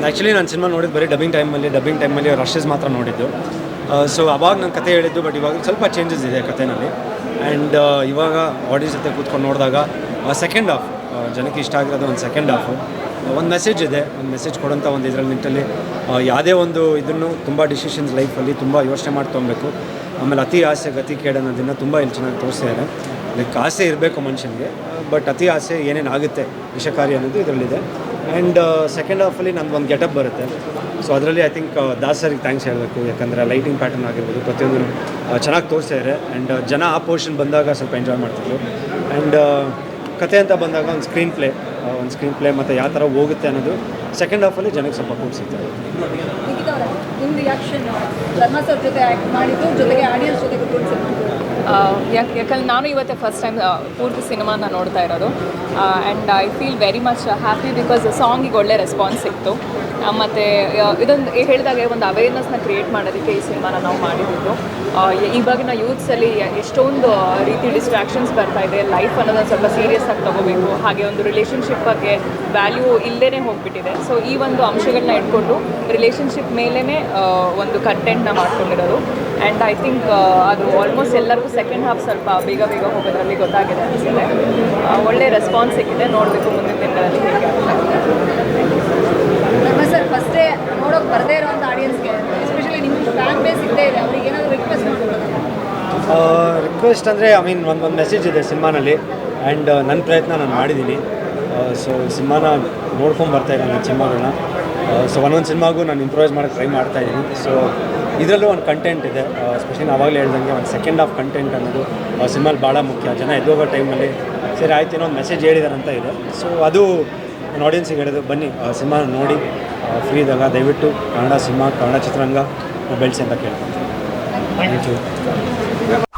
Actually ನಾನು cinema ನೋಡಿದ್ದು ಬರೀ ಡಬ್ಬಿಂಗ್ ಟೈಮಲ್ಲಿ ಡಬ್ಬಿಂಗ್ ಟೈಮಲ್ಲಿ ರಶಸ್ ಮಾತ್ರ ನೋಡಿದ್ದು. ಸೊ ಅವಾಗ ನಾನು ಕತೆ ಹೇಳಿದ್ದು ಬಟ್ ಇವಾಗ ಸ್ವಲ್ಪ ಚೇಂಜಸ್ ಇದೆ ಕಥೆನಲ್ಲಿ ಆ್ಯಂಡ್ ಇವಾಗ ಆಡಿಯನ್ಸ್ ಜೊತೆ ಕೂತ್ಕೊಂಡು ನೋಡಿದಾಗ ಸೆಕೆಂಡ್ ಹಾಫ್ ಜನಕ್ಕೆ ಇಷ್ಟ ಆಗಿರೋದು ಒಂದು ಸೆಕೆಂಡ್ ಹಾಫು ಒಂದು ಮೆಸೇಜ್ ಇದೆ ಒಂದು ಮೆಸೇಜ್ ಕೊಡೋಂಥ ಒಂದು ಇದರಲ್ಲಿ ನಿಟ್ಟಲ್ಲಿ ಆ, ಯಾವುದೇ ಒಂದು ಇದನ್ನು ತುಂಬ ಡಿಸಿಷನ್ಸ್ ಲೈಫಲ್ಲಿ ತುಂಬ ಯೋಚನೆ ಮಾಡಿ ತೊಗೊಬೇಕು ಆಮೇಲೆ ಅತಿ ಆಸೆ ಗತಿ ಕೇಡು ಅನ್ನೋದನ್ನು ತುಂಬ ಇಲ್ಲಿ ಚೆನ್ನಾಗಿ ತೋರಿಸಿದ್ದಾರೆ ಲೈಕ್ ಆಸೆ ಇರಬೇಕು ಮನುಷ್ಯನಿಗೆ. ಬಟ್ ಅತಿ ಆಸೆ ಏನೇನು ಆಗುತ್ತೆ ವಿಷಕಾರಿ ಅನ್ನೋದು ಇದರಲ್ಲಿದೆ. ಆ್ಯಂಡ್ ಸೆಕೆಂಡ್ ಹಾಫಲ್ಲಿ ನಂದು ಒಂದು ಗೆಟಪ್ ಬರುತ್ತೆ. ಸೊ ಅದರಲ್ಲಿ ಐ ಥಿಂಕ್ ದಾಸರಿಗೆ ಥ್ಯಾಂಕ್ಸ್ ಹೇಳಬೇಕು. ಯಾಕಂದರೆ ಲೈಟಿಂಗ್ ಪ್ಯಾಟರ್ನ್ ಆಗಿರ್ಬೋದು, ಪ್ರತಿಯೊಂದು ಚೆನ್ನಾಗಿ ತೋರಿಸಿದ್ದಾರೆ ಆ್ಯಂಡ್ ಜನ ಆ ಪೋರ್ಷನ್ ಬಂದಾಗ ಸ್ವಲ್ಪ ಎಂಜಾಯ್ ಮಾಡ್ತಿದ್ರು. ಆ್ಯಂಡ್ ಕತೆ ಅಂತ ಬಂದಾಗ ಒಂದು ಸ್ಕ್ರೀನ್ ಪ್ಲೇ ಒಂದು ಸ್ಕ್ರೀನ್ ಪ್ಲೇ ಮತ್ತು ಯಾವ ಥರ ಹೋಗುತ್ತೆ ಅನ್ನೋದು ಸೆಕೆಂಡ್ ಹಾಫಲ್ಲಿ ಜನಕ್ಕೆ ಸ್ವಲ್ಪ ಕೂಡಿಸುತ್ತೆ ನಿಮ್ಮ ರಿಯಾಕ್ಷನ್ ಜೊತೆಗೆ ಆಡಿಯನ್ಸ್ ಜೊತೆ ಯಾಕೆ, ಯಾಕಂದ್ರೆ ನಾನು ಇವತ್ತೇ ಫಸ್ಟ್ ಟೈಮ್ ಪೂರ್ತಿ ಸಿನಿಮಾನ ನೋಡ್ತಾ ಇರೋದು. And I feel very much happy because ಸಾಂಗಿಗೆ ಒಳ್ಳೆ ರೆಸ್ಪಾನ್ಸ್ ಸಿಕ್ತು. ಮತ್ತು ಇದೊಂದು ಹೇಳಿದಾಗೆ ಒಂದು ಅವೇರ್ನೆಸ್ನ ಕ್ರಿಯೇಟ್ ಮಾಡೋದಕ್ಕೆ ಈ ಸಿನಿಮಾನ ನಾವು ಮಾಡಿದ್ದು. ಇವಾಗಿನ ಯೂತ್ಸಲ್ಲಿ ಎಷ್ಟೊಂದು ರೀತಿ ಡಿಸ್ಟ್ರಾಕ್ಷನ್ಸ್ ಬರ್ತಾ ಇದೆ. ಲೈಫ್ ಅನ್ನೋದನ್ನು ಸ್ವಲ್ಪ ಸೀರಿಯಸ್ ಆಗಿ ತೊಗೋಬೇಕು. ಹಾಗೆ ಒಂದು ರಿಲೇಷನ್ಶಿಪ್ ಬಗ್ಗೆ ವ್ಯಾಲ್ಯೂ ಇಲ್ಲದೇ ಹೋಗ್ಬಿಟ್ಟಿದೆ. ಸೊ ಈ ಒಂದು ಅಂಶಗಳನ್ನ ಇಟ್ಕೊಂಡು ರಿಲೇಷನ್ಶಿಪ್ ಮೇಲೇ ಒಂದು ಕಂಟೆಂಟ್ನ ಮಾಡ್ಕೊಂಡಿರೋದು. ಆ್ಯಂಡ್ ಐ ಥಿಂಕ್ ಅದು ಆಲ್ಮೋಸ್ಟ್ ಎಲ್ಲರಿಗೂ ಸೆಕೆಂಡ್ ಹಾಫ್ ಸ್ವಲ್ಪ ಬೇಗ ಬೇಗ ಹೋಗೋದ್ರಲ್ಲಿ ಗೊತ್ತಾಗಿದೆ ಅನಿಸಿದೆ ಒಳ್ಳೆ ರೆಸ್ಪಾನ್ಸ್ ಸಿಕ್ಕಿದೆ. ನೋಡಬೇಕು ಮುಂದಿನ ದಿನಗಳಲ್ಲಿ ಹೇಗೆ ಸರ್ ಫಸ್ಟೇ ನೋಡೋಕೆ ಬರದೇ ಇರೋವಂಥ ಆಡಿಯನ್ಸ್ಗೆ ಎಸ್ಪೆಷಲಿ ನಿಮ್ಮ ಫ್ಯಾನ್ ಬೇಸ್ ಇದ್ದೇ ಇದೆ ಅವ್ರಿಗೆ ಏನಾದರೂ ರಿಕ್ವೆಸ್ಟ್ ರಿಕ್ವೆಸ್ಟ್ ಅಂದರೆ ಐ ಮೀನ್ ಒಂದು ಒಂದು ಮೆಸೇಜ್ ಇದೆ ಸಿನಿಮಾನಲ್ಲಿ ಆ್ಯಂಡ್ ನನ್ನ ಪ್ರಯತ್ನ ನಾನು ಮಾಡಿದ್ದೀನಿ ಸೊ ಸಿನಿಮಾನ ನೋಡ್ಕೊಂಡು ಬರ್ತಾ ಇದ್ದೀನಿ ನನ್ನ ಸಿನಿಮಾಗಳನ್ನ ಸೊ ಒಂದೊಂದು ಸಿನಿಮಾಗೂ ನಾನು ಇಂಪ್ರೂವೈಸ್ ಮಾಡೋಕ್ಕೆ ಟ್ರೈ ಮಾಡ್ತಾ ಇದ್ದೀನಿ ಸೊ ಇದರಲ್ಲೂ ಒಂದು ಕಂಟೆಂಟ್ ಇದೆ. ಸ್ಪೆಷಲಿ ಆವಾಗಲೇ ಹೇಳ್ದಂಗೆ ಒಂದು ಸೆಕೆಂಡ್ ಆಫ್ ಕಂಟೆಂಟ್ ಅನ್ನೋದು ಸಿನಿಮಾಲಿ ಭಾಳ ಮುಖ್ಯ. ಜನ ಎದ್ದೋಗೋ ಟೈಮಲ್ಲಿ ಸರಿ, ಆಯ್ತು, ಏನೋ ಒಂದು ಮೆಸೇಜ್ ಹೇಳಿದಾರೆ ಅಂತ ಇದೆ. ಸೊ ಅದು ನಾನು ಆಡಿಯನ್ಸಿಗೆ ಹೇಳಿದ್ರು ಬನ್ನಿ ಸಿನಿಮಾ ನೋಡಿ ಫ್ರೀ ಇದ್ದಾಗ ದಯವಿಟ್ಟು ಕನ್ನಡ ಸಿನಿಮಾ, ಕನ್ನಡ ಚಿತ್ರರಂಗ ಬೆಳೆಸಿ ಅಂತ ಕೇಳ್ತೀನಿ. Thank you